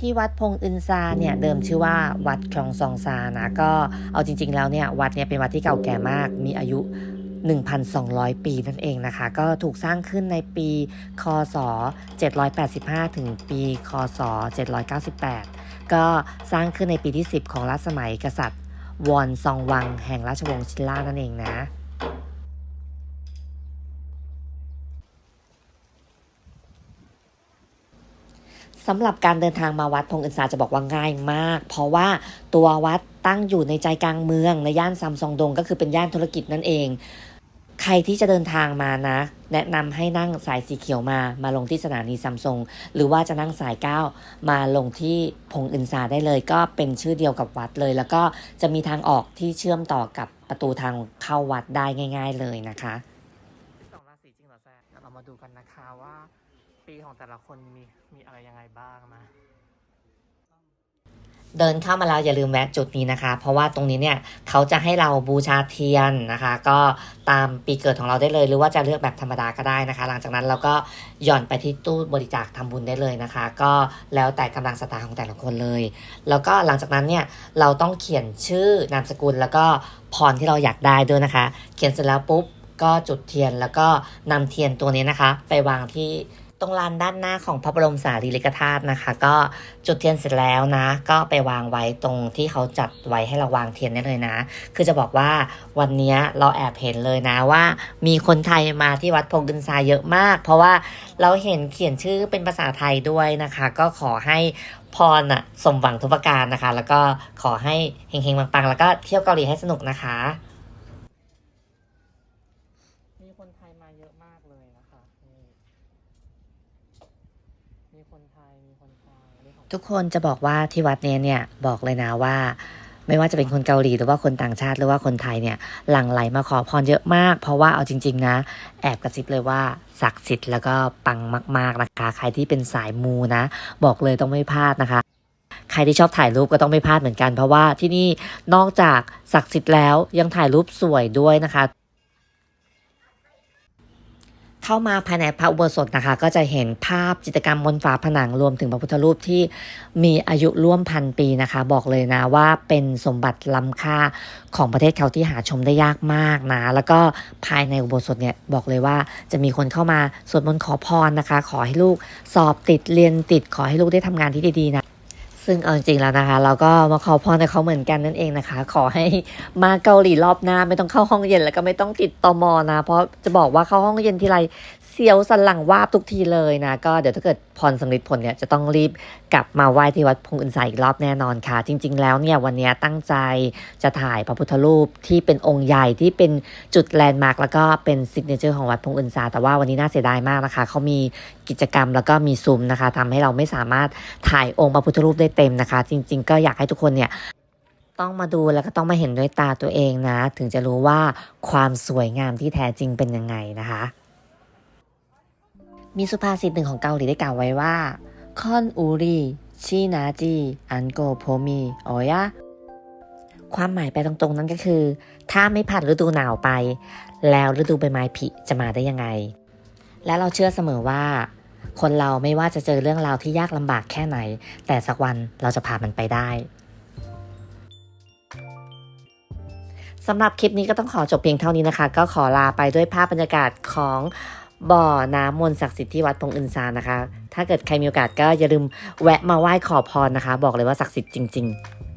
ที่วัดพงอึนซาเนี่ยเดิมชื่อว่าวัดคลองซองซานะก็เอาจริง ๆ แล้วเนี่ยวัดเนี่ยเป็นวัดที่เก่าแก่มากมีอายุ 1,200 ปีนั่นเองนะคะ ก็ถูกสร้างขึ้นในปี คศ 785 ถึงปี คศ 798 ก็สร้างขึ้นในปีที่ 10 ของรัชสมัยกษัตริย์ วอนซองวังแห่งราชวงศ์ชินล่านั่นเองนะ สำหรับการเดินทางมาวัดพงอึนซาจะบอกว่าง่ายมาก เพราะว่าตัววัดตั้งอยู่ในใจกลางเมืองในย่านซัมซองดง ก็คือเป็นย่านธุรกิจนั่นเอง ใครที่จะเดินทางมานะ แนะนำให้นั่งสายสีเขียวมามาลงที่สถานีซัมซุงหรือว่าจะนั่งสายเก้ามาลงที่พงอึนซาได้เลย ก็เป็นชื่อเดียวกับวัดเลย แล้วก็จะมีทางออกที่เชื่อมต่อกับประตูทางเข้าวัดได้ง่าย ๆเลยนะคะสองราศีจริงเหรอแซ่เรามาดูกันนะคะว่าีของแต่ละคนมีมีอะไรยังไงบ้างนะเดินเข้ามาแล้วอย่าลืมแวะจุดนี้นะคะ เพราะว่าตรงนี้เนี่ยเขาจะให้เราบูชาเทียนนะคะ ก็ตามปีเกิดของเราได้เลย หรือว่าจะเลือกแบบธรรมดาก็ได้นะคะ หลังจากนั้นเราก็หย่อนไปที่ตู้บริจาคทำบุญได้เลยนะคะ ก็แล้วแต่กำลังศรัทธาของแต่ละคนเลย แล้วก็หลังจากนั้นเนี่ยเราต้องเขียนชื่อนามสกุลแล้วก็พรที่เราอยากได้ด้วยนะคะ เขียนเสร็จแล้วปุ๊บก็จุดเทียนแล้วก็นำเทียนตัวนี้นะคะ ไปวางที่ ตรงลานด้านหน้าของพระบรมสารีริกธาตุนะคะ ก็จุดเทียนเสร็จแล้วนะ ก็ไปวางไว้ตรงที่เขาจัดไว้ให้เราวางเทียนได้เลยนะ คือจะบอกว่าวันนี้เราแอบเห็นเลยนะว่า มีคนไทยมาที่วัดพงกึนซาเยอะมาก เพราะว่าเราเห็นเขียนชื่อเป็นภาษาไทยด้วยนะคะ ก็ขอให้พรน่ะสมหวังทุกประการนะคะ แล้วก็ขอให้เฮงๆปังๆ แล้วก็เที่ยวเกาหลีให้สนุกนะคะ มีคนไทยมาเยอะมากเลยนะคะ ทุกคนจะบอกว่าที่วัดเนี้ยเนี่ยบอกเลยนะว่า ไม่ว่าจะเป็นคนเกาหลีหรือว่าคนต่างชาติหรือว่าคนไทยเนี่ยหลั่งไหลมาขอพรเยอะมาก เพราะว่าเอาจริง ๆ นะ แอบกระซิบเลยว่าศักดิ์สิทธิ์แล้วก็ปังมาก ๆนะคะ ใครที่เป็นสายมูนะ บอกเลยต้องไม่พลาดนะคะใครที่ชอบถ่ายรูปก็ต้องไม่พลาดเหมือนกัน เพราะว่าที่นี่นอกจากศักดิ์สิทธิ์แล้วยังถ่ายรูปสวยด้วยนะคะ เข้ามาภายในพระอุโบสถนะคะ ก็จะเห็นภาพจิตรกรรมบนฝาผนังรวมถึงพระพุทธรูปที่มีอายุร่วมพันปีนะคะ บอกเลยนะว่าเป็นสมบัติล้ำค่าของประเทศเขาที่หาชมได้ยากมากนะ แล้วก็ภายในอุโบสถเนี่ยบอกเลยว่าจะมีคนเข้ามาสวดมนต์ขอพรนะคะ ขอให้ลูกสอบติดเรียนติดขอให้ลูกได้ทำงานที่ดีๆนะ ซึ่งเอาจริงๆแล้วนะคะ เราก็มาขอพรในเขาเหมือนกันนั่นเองนะคะ ขอให้มาเกาหลีรอบหน้า ไม่ต้องเข้าห้องเย็นแล้วก็ไม่ต้องติดตอมอนะ เพราะจะบอกว่าเข้าห้องเย็นทีไร เสียวสันหลังวาบทุกทีเลยนะ ก็เดี๋ยวถ้าเกิดพรสำเร็จผลเนี่ยจะต้องรีบกลับมาไหว้ที่วัดพงอึนไซอีกรอบแน่นอนค่ะ จริง ๆ แล้วเนี่ยวันนี้ตั้งใจจะถ่ายพระพุทธรูปที่เป็นองค์ใหญ่ที่เป็นจุดแลนด์มาร์กแล้วก็เป็นซิกเนเจอร์ของวัดพงอึนซาแต่ว่าวันนี้น่าเสียดายมากนะคะเขามีกิจกรรมแล้วก็มีซูมนะคะทำให้เราไม่สามารถถ่ายองค์พระพุทธรูปได้เต็มนะคะ จริง ๆ ก็อยากให้ทุกคนเนี่ยต้องมาดูแล้วก็ต้องมาเห็นด้วยตาตัวเองนะ ถึงจะรู้ว่าความสวยงามที่แท้จริงเป็นยังไงนะคะ มีสุภาษิตหนึ่งของเกาหลีได้กล่าวไว้ว่าคอนอูรีชีนาจีอันโกโพมีโอยะความหมายไปตรงๆนั่นก็คือ ถ้าไม่ผ่านฤดูหนาวไป แล้วฤดูใบไม้ผลิจะมาได้ยังไง และเราเชื่อเสมอว่า คนเราไม่ว่าจะเจอเรื่องราวที่ยากลำบากแค่ไหน แต่สักวันเราจะผ่านมันไปได้สำหรับคลิปนี้ก็ต้องขอจบเพียงเท่านี้นะคะ ก็ขอลาไปด้วยภาพบรรยากาศของ บ่อน้ำมนต์ศักดิ์สิทธิ์ที่วัดพงอินซานนะคะ ถ้าเกิดใครมีโอกาสก็อย่าลืมแวะมาไหว้ขอพรนะคะ บอกเลยว่าศักดิ์สิทธิ์จริง ๆ